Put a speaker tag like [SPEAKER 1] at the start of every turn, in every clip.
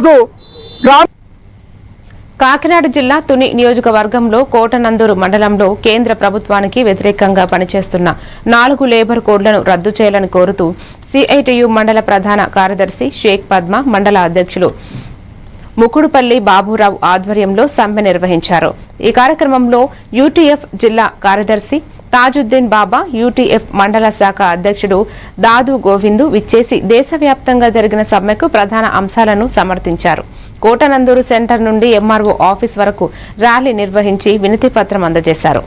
[SPEAKER 1] ఈరోజు గ్రామ
[SPEAKER 2] కాకినాడ జిల్లా తుని నియోజకవర్గంలో కోటనందూరు మండలంలో కేంద్ర ప్రభుత్వానికి వ్యతిరేకంగా పనిచేస్తున్న నాలుగు లేబర్ కోడ్లను రద్దు చేయాలని కోరుతూ సిఐటియు మండల ప్రధాన కార్యదర్శి షేక్ పద్మ మండల అధ్యక్షులు ముకుడుపల్లి బాబురావు ఆధ్వర్యంలో సమ్మె నిర్వహించారు. ఈ కార్యక్రమంలో యూటీఎఫ్ జిల్లా కార్యదర్శి తాజుద్దీన్ బాబా యూటీఎఫ్ మండల శాఖ అధ్యక్షుడు దాదు గోవిందు విచ్చేసి దేశవ్యాప్తంగా జరిగిన సమ్మెకు ప్రధాన అంశాలను సమర్థించారు. కోటనందూరు సెంటర్ నుండి ఎంఆర్ఓ ఆఫీస్ వరకు ర్యాలీ నిర్వహించి వినతి పత్రం అందజేశారు.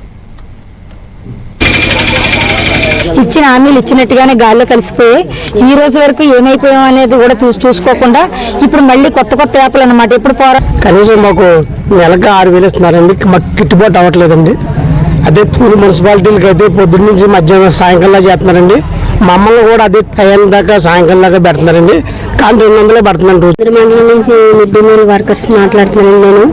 [SPEAKER 3] ఇచ్చిన హామీలు ఇచ్చినట్టుగానే గాల్లో కలిసిపోయి ఈ రోజు వరకు ఏమైపోయాం అనేది కూడా చూసి చూసుకోకుండా ఇప్పుడు మళ్ళీ కొత్త కొత్త యాప్లు అన్నమాట. ఇప్పుడు పోరా
[SPEAKER 4] కనీసం మాకు నెలకు ఆరు వేలు ఇస్తున్నారండి. మాకు గిట్టుబాటు అవ్వట్లేదండి. అదే పూరి మున్సిపాలిటీలకి అయితే పొద్దున్న నుంచి మధ్యాహ్నం సాయంకాలం చేస్తున్నారండి. మమ్మల్ని కూడా అదే టైం దాకా సాయంకాలం దాకా పెడుతున్నారండి. కానీ రెండు వందలే పెడుతున్నాను రోజు.
[SPEAKER 5] మండలం నుంచి మిడ్ డే మీల్ వర్కర్స్ మాట్లాడుతున్నాను నేను.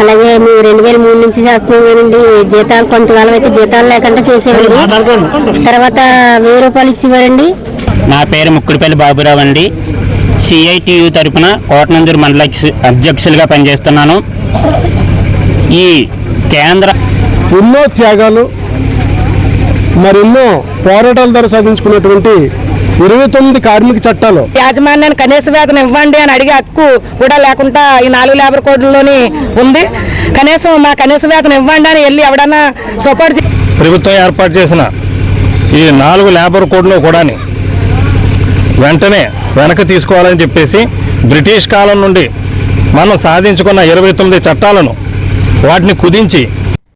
[SPEAKER 5] అలాగే మేము రెండు వేల మూడు నుంచి చేస్తున్నాం కానండి. జీతాలు కొంతకాలం అయితే జీతాలు లేకుండా చేసేవాడి తర్వాత వెయ్యి రూపాయలు ఇచ్చేవారండి.
[SPEAKER 6] నా పేరు ముక్కుడిపల్లి బాబురావు అండి. సిఐటియు తరపున కోటనందూరు మండల అధ్యక్ష- అధ్యక్షులుగా పనిచేస్తున్నాను. ఈ కేంద్ర
[SPEAKER 1] ఎన్నో త్యాగాలు మరెన్నో పోరాటాల ద్వారా సాధించుకున్నటువంటి ఇరవై తొమ్మిది కార్మిక చట్టాలు.
[SPEAKER 3] యాజమాన్యాన్ని కనీస వేతనం ఇవ్వండి అని అడిగే హక్కు కూడా లేకుండా ఈ నాలుగు లేబర్ కోడ్లోని ఉంది. కనీసం మా కనీస వేతనం ఇవ్వండి అని వెళ్ళి ఎవడన్నా సపోర్ట్
[SPEAKER 7] ప్రభుత్వం ఏర్పాటు చేసిన ఈ నాలుగు లేబర్ కోడ్లో కూడా వెంటనే వెనక్కి తీసుకోవాలని చెప్పేసి బ్రిటిష్ కాలం నుండి మనం సాధించుకున్న ఇరవై తొమ్మిది చట్టాలను వాటిని కుదించి